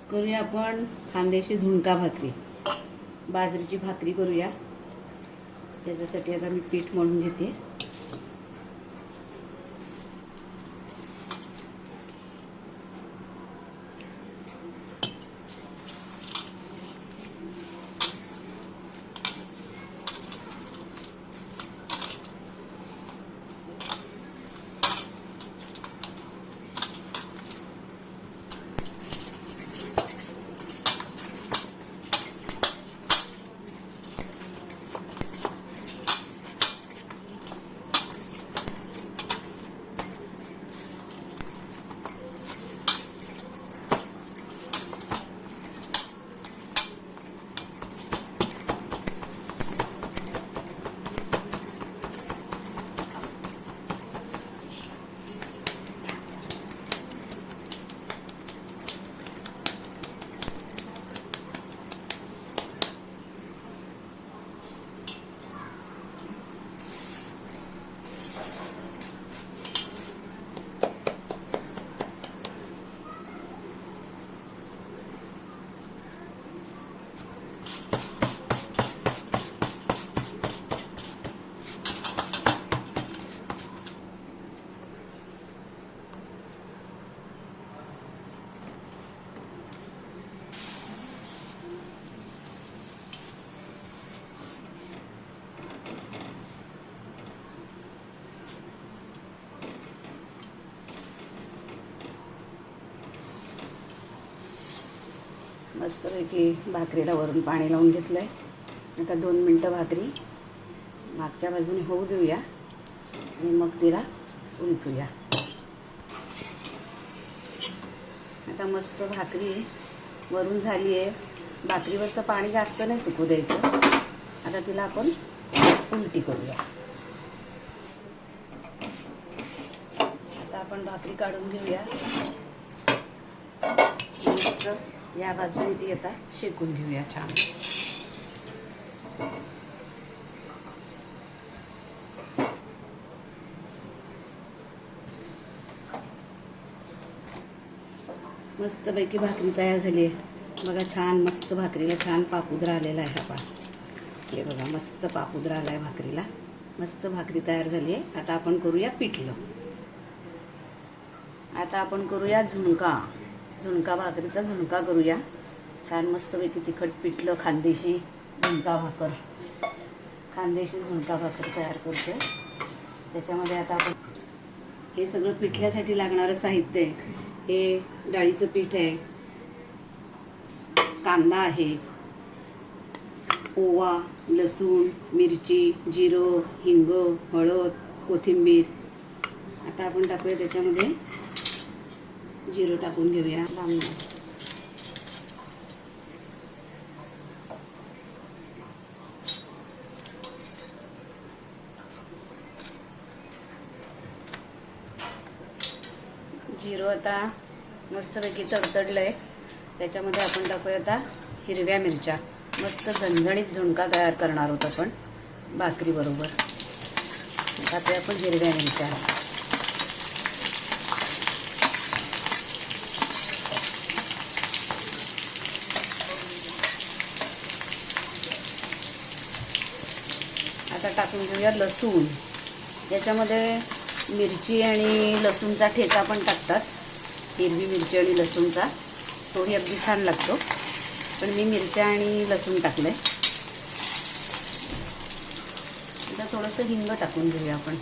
आज करूया आपण खांद्याची झुणका भाकरी. बाजरीची भाकरी करूया. त्याच्यासाठी आता मी पीठ मळून घेते. मस्तपैकी भाकरीला वरून पाणी लावून घेतलं आहे आता दोन मिनटं भाकरी. मागच्या बाजूने होऊ देऊया. आणि मग तिला उलटूया. आता मस्त भाकरी वरून झाली आहे भाकरीवरचं पाणी जास्त नाही सुकू द्यायचं. आता तिला आपण उलटी करूया. आता आपण भाकरी काढून घेऊया. मस्त. या बाजूने ती आता शेकून घेऊया छान. मस्तपैकी भाकरी तयार झाली आहे. बघा छान मस्त भाकरीला छान पापुद्रा आलेला आहे हा हे बघा मस्त पापुद्रा आला आहे भाकरीला. मस्त भाकरी तयार झाली आहे. आता आपण करूया पिठलं. आता आपण करूया झुणका. झुणका भाकरीचा झुणका करूया. छान मस्तपैकी तिखट पिठलं खानदेशी झुणका भाकर. खानदेशी झुणका भाकर तयार करतो त्याच्यामध्ये आता आपण हे सगळं पिठल्यासाठी लागणारं साहित्य आहे. हे डाळीचं पीठ आहे. कांदा आहे. ओवा लसूण मिरची जिरं हिंग हळद कोथिंबीर. आता आपण टाकूया त्याच्यामध्ये जिरं टाकून घेऊया. लांब जिरं आता मस्तपैकी तडतडलंय. त्याच्यामध्ये आपण टाकूया आता हिरव्या मिरच्या. मस्त झणझणीत झुणका तयार करणार आहोत आपण. भाकरी बरोबर. टाकूया आपण हिरव्या मिरच्या. आता टाकून घेऊया लसूण. याच्यामध्ये मिरची आणि लसूणचा ठेचा पण टाकतात. हिरवी मिरची आणि लसूणचा. तोही अगदी छान लागतो. पण मी मिरच्या आणि लसूण टाकलंय. आता थोडंसं हिंग टाकून घेऊया आपण.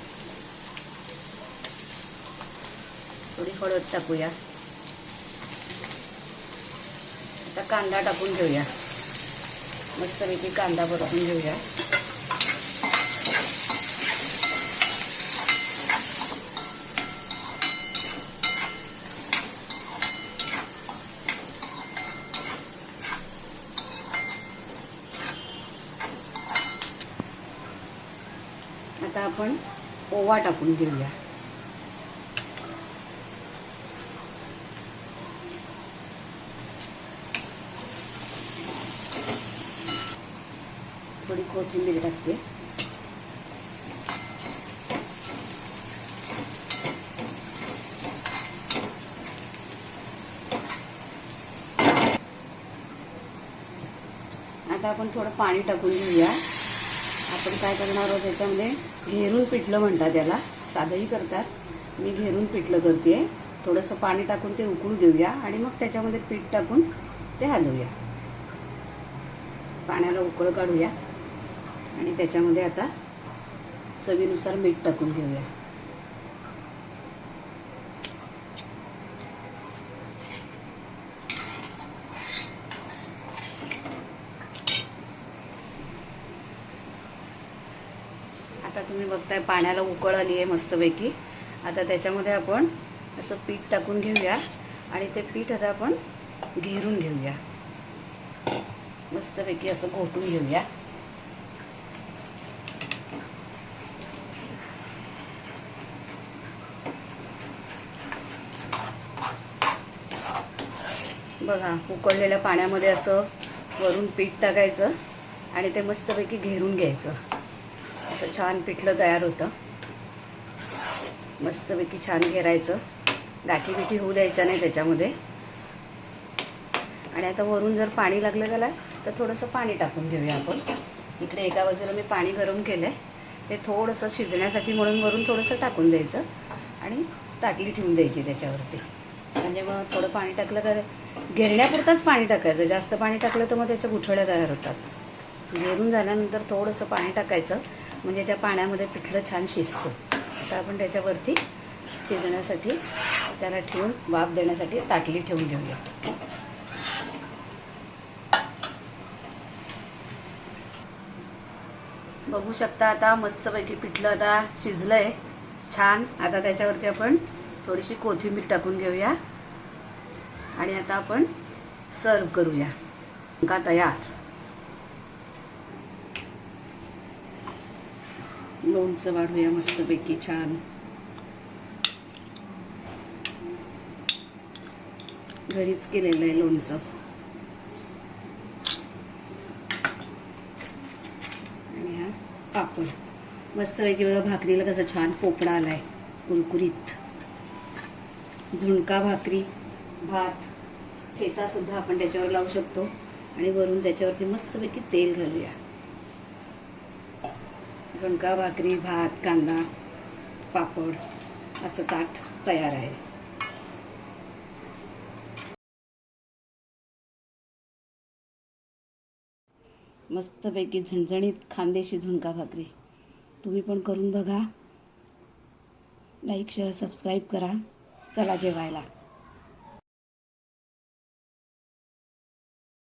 थोडी हळद टाकूया. आता कांदा टाकून घेऊया. मस्तपैकी कांदा बरतून घेऊया. आता आपण ओवा टाकून घेऊया. थोडी कोथिंबीर टाकते. आता आपण थोडं पाणी टाकून घेऊया. आपण काय करणार आहोत त्याच्यामध्ये घेरून पिठलं म्हणतात त्याला साधंही करतात. मी घेरून पिठलं करते. थोडंसं पाणी टाकून ते उकळू देऊया आणि मग त्याच्यामध्ये पीठ टाकून ते हलवूया. पाण्याला उकळ काढूया आणि त्याच्यामध्ये आता चवीनुसार मीठ टाकून घेऊया. आता तुम्ही बघताय पाण्याला उकळ आली आहे मस्तपैकी. आता त्याच्यामध्ये आपण असं पीठ टाकून घेऊया आणि ते पीठ आता आपण घेरून घेऊया. मस्तपैकी असं घोटून घेऊया. बघा उकळलेल्या पाण्यामध्ये असं वरून पीठ टाकायचं आणि ते मस्तपैकी घेरून घ्यायचं. असं छान पिठलं तयार होतं. मस्तपैकी छान घेरायचं. गाठी बिठी होऊ द्यायच्या नाही त्याच्यामध्ये. आणि आता वरून जर पाणी लागलं त्याला तर थोडंसं पाणी टाकून घेऊया आपण. इकडे एका बाजूला मी पाणी गरम केलं आहे ते थोडंसं शिजण्यासाठी म्हणून वरून थोडंसं टाकून द्यायचं. आणि ताटली ठेवून द्यायची त्याच्यावरती. म्हणजे मग थोडं पाणी टाकलं तर घेरण्यापुरताच पाणी टाकायचं. जास्त पाणी टाकलं तर मग त्याच्या गुठळ्या तयार होतात. घेरून झाल्यानंतर थोडंसं पाणी टाकायचं. म्हणजे त्या पाण्यामध्ये पिठलं छान शिजतं. आता आपण त्याच्यावरती शिजण्यासाठी त्याला ठेवून वाफ देण्यासाठी ताटली ठेवून घेऊया. बघू शकता आता मस्तपैकी पिठलं आता शिजलंय. छान. आता त्याच्यावरती आपण थोडीशी कोथिंबीर टाकून घेऊया. आणि आता आपण सर्व करूया. का तयार? लोणचं वाढूया मस्तपैकी छान. घरीच केलेलं आहे लोणचं. आणि हा पापड. मस्तपैकी बघा भाकरीला कसं छान पोपडा आलाय कुरकुरीत. झुणका भाकरी भात ठेचा सुद्धा आपण त्याच्यावर लावू शकतो. आणि वरून त्याच्यावरती मस्तपैकी तेल घालूया. झुणका भाकरी भात कांदा पापड असं ताट तयार आहे. मस्तपैकी झणझणीत खांदेशी झुणका भाकरी. तुम्ही पण करून बघा. लाईक शेअर सबस्क्राईब करा. चला जेवायला.